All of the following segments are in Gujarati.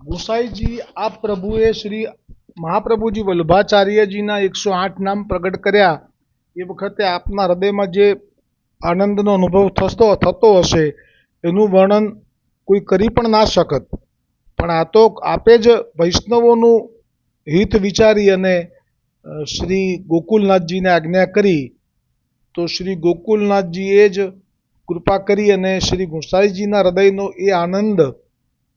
ગુસાઈજી આ પ્રભુએ શ્રી મહાપ્રભુજી વલ્લભાચાર્યજીના એકસો આઠ નામ પ્રગટ કર્યા. એ વખતે આપના હૃદયમાં જે આનંદનો અનુભવ થતો થતો હશે, એનું વર્ણન કોઈ કરી પણ ના શકત. પણ આ તો આપે જ વૈષ્ણવોનું હિત વિચારી અને શ્રી ગોકુલનાથજીને આજ્ઞા કરી. તો શ્રી ગોકુલનાથજીએ જ કૃપા કરી અને શ્રી ગુસાઈજીના હૃદયનો એ આનંદ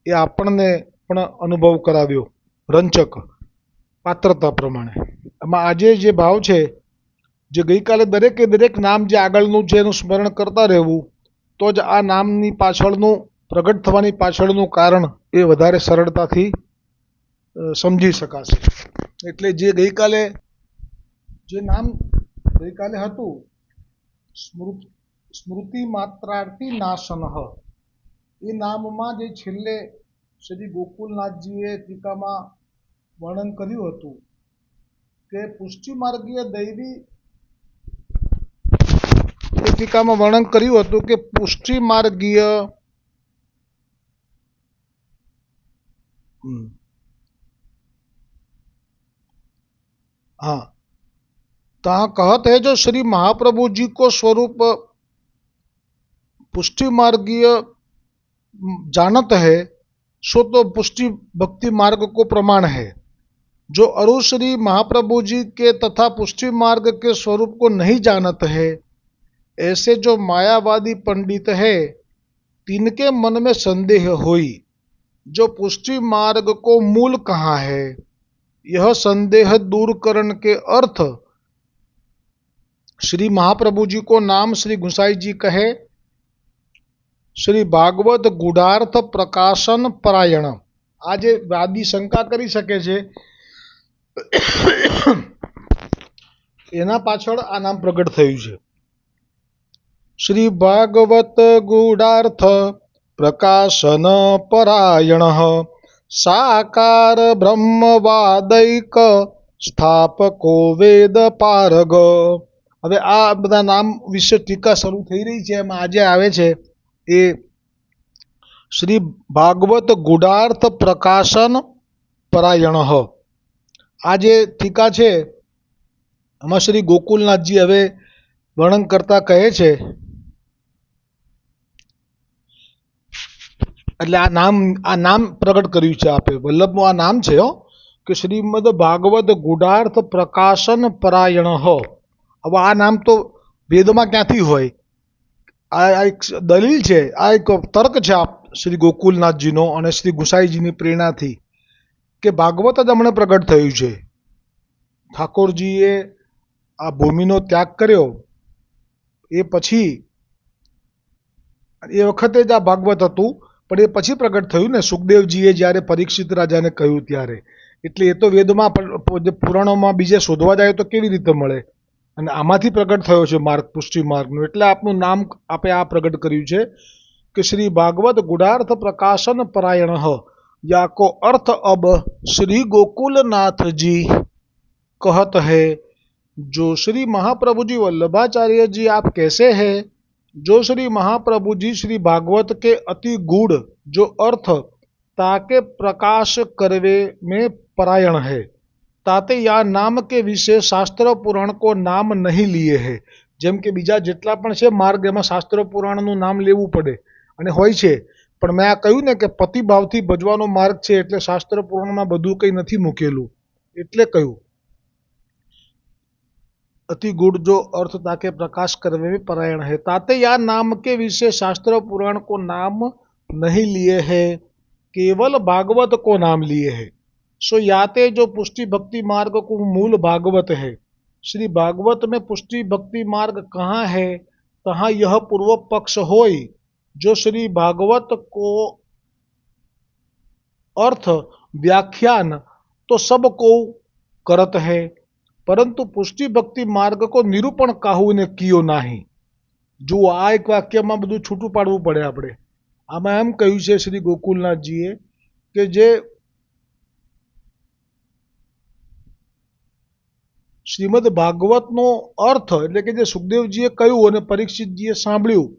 એ આપણને પણ અનુભવ કરાવ્યો રંચક પાત્રતા પ્રમાણે. એમાં આજે જે ભાવ છે, જે ગઈકાલે દરેકે દરેક નામ જે આગળનું છે એનું સ્મરણ કરતા રહેવું, તો જ આ નામની પાછળનું, પ્રગટ થવાની પાછળનું કારણ એ વધારે સરળતાથી સમજી શકાશે. એટલે જે ગઈકાલે, જે નામ ગઈકાલે હતું, સ્મૃતિ સ્મૃતિ માત્રાર્થી નાશન એ નામમાં જે છેલ્લે શ્રી ગોકુલનાથજીએ ટીકામાં વર્ણન કર્યું હતું કે પુષ્ટિ માર્ગીય દૈવી એ ટીકામાં વર્ણન કર્યું હતું કે પુષ્ટિ માર્ગીય હમ. हाँ तहाँ कहत है जो श्री महाप्रभु जी को स्वरूप पुष्टि मार्गीय जानत है सो तो पुष्टि भक्ति मार्ग को प्रमाण है। जो अरु श्री महाप्रभु जी के तथा पुष्टि मार्ग के स्वरूप को नहीं जानत है, ऐसे जो मायावादी पंडित है, तिनके मन में संदेह हुई, जो पुष्टि मार्ग को मूल कहाँ है? यह संदेह दूर करने के अर्थ श्री महाप्रभु जी को नाम श्री गुसाई जी कहे શ્રી ભાગવત ગુઢાર્થ પ્રકાશન પરાયણ. આ જે વાદી શંકા કરી શકે છે. એના પાછળ આ નામ પ્રગટ થયું છે. શ્રી ભાગવત ગુઢાર્થ પ્રકાશન પરાયણ. સાકાર બ્રહ્મવાદૈક સ્થાપકો વેદ પારગ. હવે આ બધા નામ વિશે ટીકા શરૂ થઈ રહી છે. એમાં આજે આવે છે. એ શ્રી ભાગવત ગુડાર્થ પ્રકાશન પરાયણ. આ જે ટીકા છે, એમાં શ્રી ગોકુલનાથજી હવે વર્ણન કરતા કહે છે. એટલે આ નામ આ નામ પ્રગટ કર્યું છે આપે. વલ્લભનું આ નામ છે કે શ્રીમદ ભાગવત ગુડાર્થ પ્રકાશન પરાયણ. હવે આ નામ તો વેદમાં ક્યાંથી હોય? આ એક દલીલ છે, આ એક તર્ક છે આપ શ્રી ગોકુલનાથજીનો અને શ્રી ગુસાઈજીની પ્રેરણાથી કે ભાગવત જ હમણાં પ્રગટ થયું છે. ઠાકોરજીએ આ ભૂમિનો ત્યાગ કર્યો. એ પછી, એ વખતે જ આ ભાગવત હતું, પણ એ પછી પ્રગટ થયું ને. સુખદેવજીએ જ્યારે પરીક્ષિત રાજાને કહ્યું ત્યારે. એટલે એ તો વેદમાં પુરાણોમાં બીજે શોધવા જાય તો કેવી રીતે મળે? અને આમાંથી પ્રગટ થયો છે માર્ગ પુષ્ટિ માર્ગનું એટલે આપનું નામ આપે આ પ્રગટ કર્યું છે કે શ્રી ભાગવત ગુઢાર્થ પ્રકાશન પરાયણ યાકો અર્થ અબ શ્રી गोकुलनाथ जी कहत है जो श्री महाप्रभु जी वल्लभाचार्य जी आप कैसे हैं जो श्री महाप्रभु जी श्री भागवत के अति गूढ़ जो अर्थ ताके प्रकाश करवे में परायण है તાતે યા નામ કે વિશે શાસ્ત્ર પુરાણ કો નામ નહીં લીએ હે જેમ કે બીજા જેટલા પણ છે માર્ગ એમાં શાસ્ત્ર પુરાણનું નામ લેવું પડે અને હોય છે પણ મેં આ કહ્યું ને કે પતિભાવથી ભજવાનો માર્ગ છે એટલે શાસ્ત્ર પુરાણમાં બધું કંઈ નથી મૂકેલું એટલે કહ્યું अति गुड़ जो अर्थ ताके प्रकाश करवे में परायण है ताते या नाम के विषय शास्त्र पुराण को नाम नहीं लिए है केवल भागवत को नाम लिए है सो याते जो पुष्टि भक्ति मार्ग को मूल भागवत है श्री भागवत में पुष्टि भक्ति मार्ग कहाँ है तहाँ यह पूर्व पक्ष होय जो श्री भागवत को अर्थ व्याख्यान तो सबको करत है પરંતુ પુષ્ટિ ભક્તિ માર્ગ કો નિરૂપણ કાહુને કિયો નહીં જુઓ આ એક વાક્યમાં બધું છૂટું પાડવું પડે આપણે આમાં એમ કહ્યું છે શ્રી ગોકુલનાથજીએ કે જે શ્રીમદ ભાગવતનો અર્થ એટલે કે જે સુખદેવજીએ કહ્યું અને પરીક્ષિતજીએ સાંભળ્યું,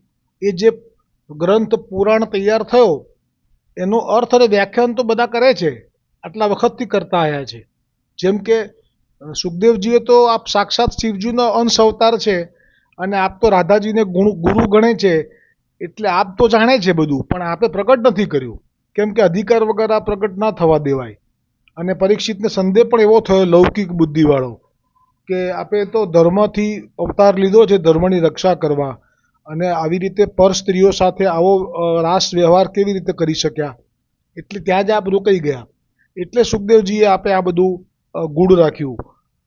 એ જે ગ્રંથ પુરાણ તૈયાર થયો, એનો અર્થ અને વ્યાખ્યાન તો બધા કરે છે, આટલા વખતથી કરતા આવ્યા છે. જેમ કે, સુખદેવજીએ તો આપ સાક્ષાત શિવજીનો અંશ અવતાર છે અને આપ તો રાધાજીને ગુરુ ગણે છે, એટલે આપ તો જાણે છે બધું, પણ આપે પ્રગટ નથી કર્યું. કેમ કે અધિકાર વગર આ પ્રગટ ના થવા દેવાય. અને પરીક્ષિતને સંદેહ પણ એવો થયો, લૌકિક બુદ્ધિવાળો. કે આપે તો ધર્મથી અવતાર લીધો છે ધર્મની રક્ષા કરવા. અને આવી રીતે પર સ્ત્રીઓ સાથે આવો રાસ વ્યવહાર કેવી રીતે કરી શક્યા? એટલે ત્યાં જ આપ રોકાઈ ગયા. એટલે સુખદેવજીએ આપે આ બધું ગુડ રાખ્યું.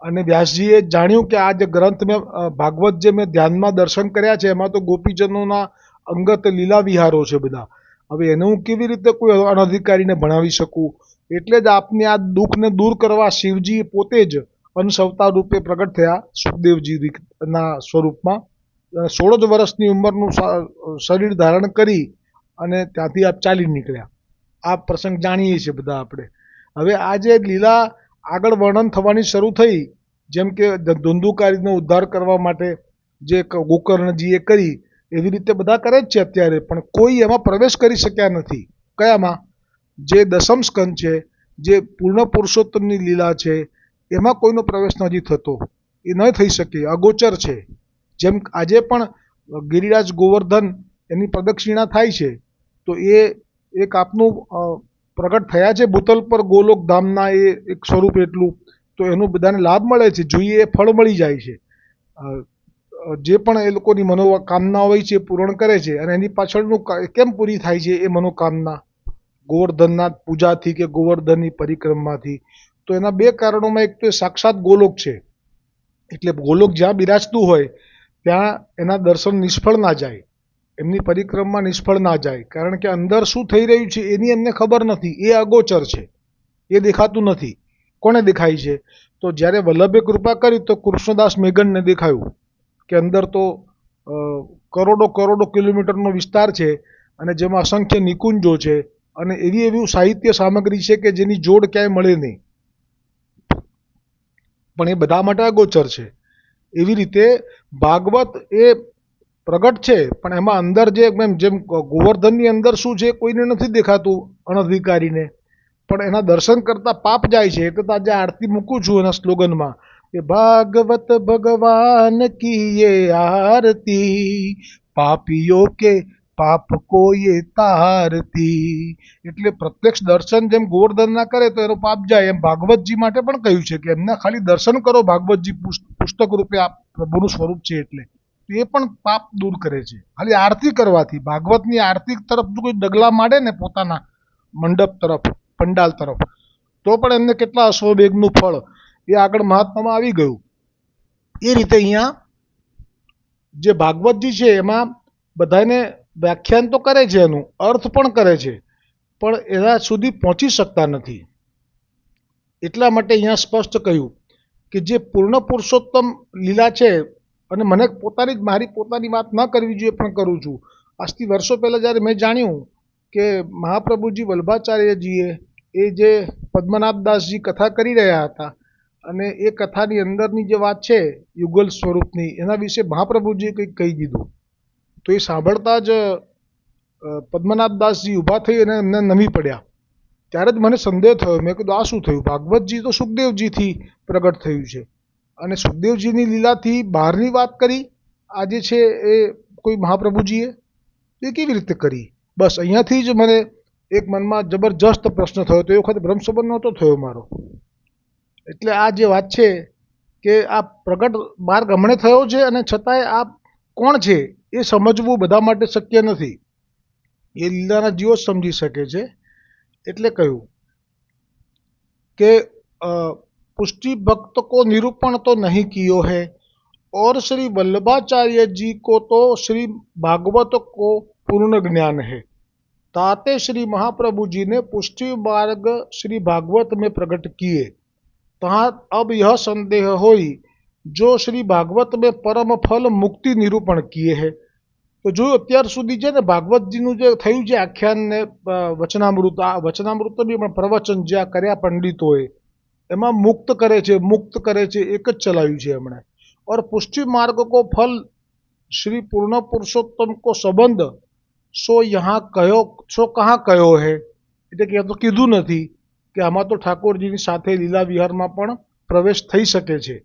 અને વ્યાસજીએ જાણ્યું કે આ જે ગ્રંથ મેં ભાગવત જે મેં ધ્યાનમાં દર્શન કર્યા છે, એમાં તો ગોપીજનોના અંગત લીલા વિહારો છે બધા. હવે એને હું કેવી રીતે કોઈ અનધિકારીને ભણાવી શકું? એટલે જ આપને આ દુઃખને દૂર કરવા શિવજીએ પોતે જ અંશ રૂપે પ્રગટ થયા સુખદેવજી ના સ્વરૂપમાં. સોળ જ વર્ષની ઉંમરનું શરીર ધારણ કરી અને ત્યાંથી આપ ચાલી નીકળ્યા. આ પ્રસંગ જાણીએ છીએ બધા આપણે. હવે આ જે લીલા આગળ વર્ણન થવાની શરૂ થઈ, જેમ કે ધંધુકારીનો ઉદ્ધાર કરવા માટે જે ગોકર્ણજીએ કરી, એવી રીતે બધા કરે જ છે અત્યારે, પણ કોઈ એમાં પ્રવેશ કરી શક્યા નથી. કયામાં? જે દસમ સ્કંદ છે, જે પૂર્ણ પુરુષોત્તમની લીલા છે એમાં કોઈનો પ્રવેશ નથી થતો. એ ન થઈ શકે. અગોચર છે. જેમ આજે પણ ગિરિરાજ ગોવર્ધન એની પ્રદક્ષિણા થાય છે, તો એ એક આપનું પ્રગટ થયા છે ભૂતલ પર ગોલોક ધામના એ એક સ્વરૂપ એટલું, તો એનું બધાને લાભ મળે છે. જોઈએ એ ફળ મળી જાય છે. જે પણ એ લોકોની મનોકામના હોય છે પૂરણ કરે છે અને એની પાછળનું કેમ પૂરી થાય છે એ મનોકામના? ગોવર્ધનના પૂજાથી કે ગોવર્ધનની પરિક્રમાથી? તો એના બે કારણોમાં એક તો સાક્ષાત ગોલોક છે. એટલે ગોલોક જ્યાં બિરાજતું હોય, ત્યાં એના દર્શન નિષ્ફળ ના જાય. એમની પરિક્રમા નિષ્ફળ ના જાય. કારણ કે અંદર શું થઈ રહ્યું છે એની એમને ખબર નથી. એ અગોચર છે. એ દેખાતું નથી. કોને દેખાય છે? તો જ્યારે વલ્લભે કૃપા કરી તો કૃષ્ણદાસ મેઘનને દેખાયું કે અંદર તો કરોડો કરોડો કિલોમીટરનો વિસ્તાર છે અને જેમાં અસંખ્ય નિકુંજો છે અને એવી એવી સાહિત્ય સામગ્રી છે કે જેની જોડ ક્યાંય મળે નહીં. પણ એ બધા માટે અગોચર છે. એવી રીતે ભાગવત એ પ્રગટ છે, પણ એમાં અંદર જે એમ જેમ ગોવર્ધનની અંદર શું છે કોઈને નથી દેખાતું અનધિકારીને. પણ એના દર્શન કરતા પાપ જાય છે. એટલે આજે આરતી મૂકું છું એના સ્લોગનમાં કે ભાગવત ભગવાન કી આરતી, પાપીઓ કે પાપ કોઈએ તારતી? એટલે પ્રત્યક્ષ દર્શન જેમ ગોવર્ધનના કરે તો એનો પાપ જાય એમ ભાગવતજી માટે પણ કહ્યું છે કે એમના ખાલી દર્શન કરો, ભાગવતજી પુસ્ત- પુસ્તક રૂપે આ પ્રભુનું સ્વરૂપ છે એટલે. એ પણ પાપ દૂર કરે છે. ખાલી આરતી કરવાથી, ભાગવતની આરતી તરફ જો કોઈ ડગલા માંડે ને પોતાના મંડપ તરફ, પંડાલ તરફ, તો પણ એમને કેટલા અશ્વભેગનું ફળ. એ આગળ મહાત્મામાં આવી ગયું. એ રીતે અહીંયા જે ભાગવતજી છે એમાં બધાને વ્યાખ્યાન તો કરે છે એનું, અર્થ પણ કરે છે, પણ એના સુધી પહોંચી શકતા નથી. એટલા માટે અહીંયા સ્પષ્ટ કહ્યું કે જે પૂર્ણ પુરુષોત્તમ લીલા છે, અને મને પોતાની જ, મારી પોતાની વાત ન કરવી જોઈએ પણ કરું છું. આજથી વર્ષો પહેલાં જ્યારે મેં જાણ્યું કે મહાપ્રભુજી વલ્ભાચાર્યજીએ એ જે પદ્મનાભદાસજી કથા કરી રહ્યા હતા, અને એ કથાની અંદરની જે વાત છે યુગલ સ્વરૂપની, એના વિશે મહાપ્રભુજીએ કંઈક કહી દીધું. તો એ સાંભળતા જ પદ્મનાભદાસજી ઊભા થઈ અને એમને નમી પડ્યા. ત્યારે જ મને સંદેહ થયો. મેં કીધું, આ શું થયું? ભાગવતજી તો સુખદેવજીથી પ્રગટ થયું છે. અને સુખદેવજીની લીલાથી બહારની વાત કરી. આજે છે એ કોઈ મહાપ્રભુજીએ? એ કેવી રીતે કરી? બસ અહીંયાથી જ મને એક મનમાં જબરજસ્ત પ્રશ્ન થયો. તો એ વખતે બ્રહ્મસંબંધ નહોતો થયો મારો. એટલે આ જે વાત છે કે આ પ્રગટ માર્ગ હમણે થયો છે અને છતાંય આ કોણ છે? એ સમજવું બધા માટે શક્ય નથી એ લીલાના જીવો જ સમજી શકે છે એટલે કહ્યું કે અ, पुष्टि भक्त को निरूपण तो नहीं कियो है और श्री वल्लभाचार्य जी को तो श्री भागवत को पूर्ण ज्ञान है ताते श्री महाप्रभु जी ने पुष्टि मार्ग श्री भागवत में प्रकट किए तहाँ अब यह संदेह होई જો શ્રી ભાગવત મેં પરમ ફલ મુક્તિ નિરૂપણ કીએ હે, તો જો અત્યાર સુધી છે ને ભાગવતજીનું જે થયું છે આખ્યાન ને વચનામૃત, આ વચનામૃત બી પણ પ્રવચન જે આ કર્યા પંડિતોએ, એમાં મુક્ત કરે છે, મુક્ત કરે છે, એક જ ચલાવ્યું છે એમણે. ઓર પુષ્ટિ માર્ગ કો ફલ શ્રી પૂર્ણ પુરુષોત્તમ કો સંબંધ, સો યહાં કયો, સો કહાં કયો હે? એટલે કે તો કીધું નથી કે આમાં તો ઠાકોરજીની સાથે લીલા વિહારમાં પણ પ્રવેશ થઈ શકે છે.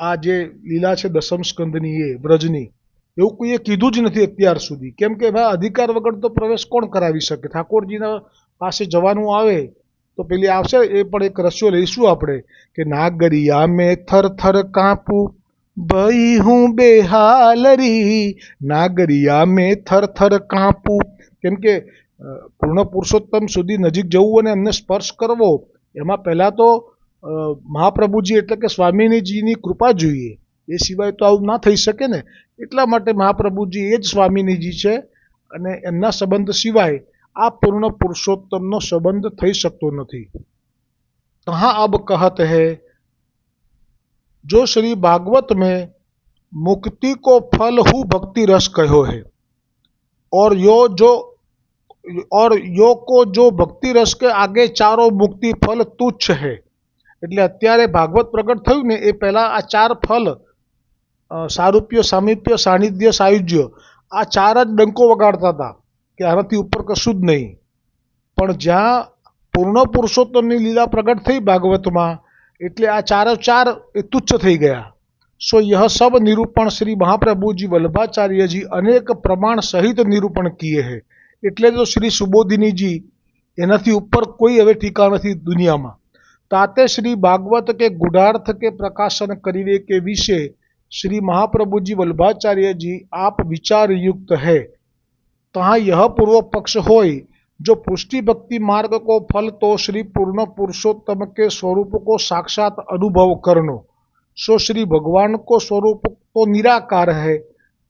આ જે લીલા છે દસમ સ્કંદની એ વ્રજની એવું કોઈએ કીધું જ નથી અત્યાર સુધી. કેમ કે ભાઈ અધિકાર વગર તો પ્રવેશ કોણ કરાવી શકે? ઠાકોરજીના પાસે જવાનું આવે તો પેલી આવશે, એ પણ એક રસ્યો લઈશું આપણે, કે નાગરિયા મેં થર થર કાંપું, ભઈ હું બેહાલરી, નાગરિયા મેં થર થર કાંપું. કેમ કે પૂર્ણ પુરુષોત્તમ સુધી નજીક જવું અને એમને સ્પર્શ કરવો, એમાં પહેલાં તો મહાપ્રભુજી એટલે કે સ્વામિનીજીની કૃપા જોઈએ એ સિવાય તો આવું ના થઈ શકે ને એટલા માટે મહાપ્રભુજી એ જ સ્વામિનીજી છે અને એમના સંબંધ સિવાય આ પૂર્ણ પુરુષોત્તમનો સંબંધ થઈ શકતો નથી कहाँ अब कहत है जो श्री भागवत में मुक्ति को फल हु भक्ति रस कहो है और यो जो और यो को जो ભક્તિ રસ કે આગે ચારો મુક્તિ ફલ તુચ્છ હે એટલે અત્યારે ભાગવત પ્રગટ થયું ને એ પહેલાં આ ચાર ફલ સારૂપ્ય, સામીપ્ય, સાનિધ્ય, સાયુજ્ય, આ ચાર જ ડંકો વગાડતા હતા કે આનાથી ઉપર કશું જ નહીં. પણ જ્યાં પૂર્ણ પુરુષોત્તમની લીલા પ્રગટ થઈ ભાગવતમાં, એટલે આ ચારો ચાર એ તુચ્છ થઈ ગયા. સો યહ સબ નિરૂપણ શ્રી મહાપ્રભુજી વલ્ભાચાર્યજી અનેક પ્રમાણ સહિત નિરૂપણ કીએ હે. એટલે તો શ્રી સુબોધિનીજી એનાથી ઉપર કોઈ હવે ટીકા નથી દુનિયામાં. તાતે શ્રી ભાગવત કે ગુઢાર્થ કે પ્રકાશન કરીવે કે વિશે श्री महाप्रभु जी वल्लभाचार्य जी आप विचार युक्त है तहाँ यह पूर्व पक्ष होय जो पुष्टि भक्ति मार्ग को फल तो श्री पूर्ण पुरुषोत्तम के स्वरूप को साक्षात अनुभव करनो सो श्री भगवान को स्वरूप तो निराकार है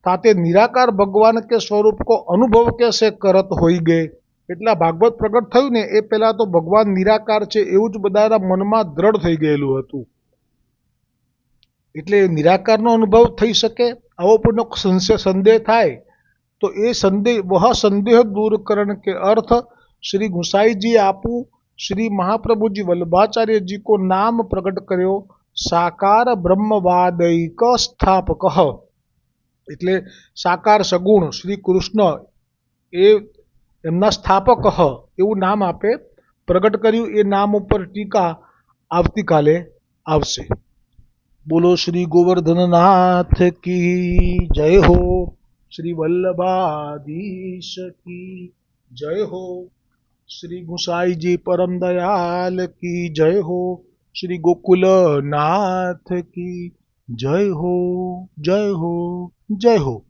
ताते निराकार भगवान के स्वरूप को अनुभव कैसे करत होई गए એટલા ભાગવત પ્રગટ થયું ને, એ પહેલાં તો ભગવાન નિરાકાર છે એવું જ બધાના મનમાં દ્રઢ થઈ ગયેલું હતું. એટલે નિરાકારનો અનુભવ થઈ શકે, આવો પણ સંદેહ થાય, તો એ સંદેહ, વહ સંદેહ દૂરકરણ કે અર્થ શ્રી ગુસાઈજી આપું, શ્રી મહાપ્રભુજી વલ્ભાચાર્યજી કો નામ પ્રગટ કર્યો, સાકાર બ્રહ્મવાદૈક સ્થાપક. એટલે સાકાર સગુણ શ્રી કૃષ્ણ એ એમના સ્થાપક હ, એવું નામ આપે. પ્રગટ કર્યું, એ નામ ઉપર ટીકા આવતીકાલે આવશે. બોલો શ્રી ગોવર્ધનનાથ કી જય હો. શ્રી વલ્લભાદીશ કી જય હો. શ્રી ગુસાઈજી પરમ દયાલ કી જય હો. શ્રી ગોકુલનાથ કી જય હો. જય હો. જય હો.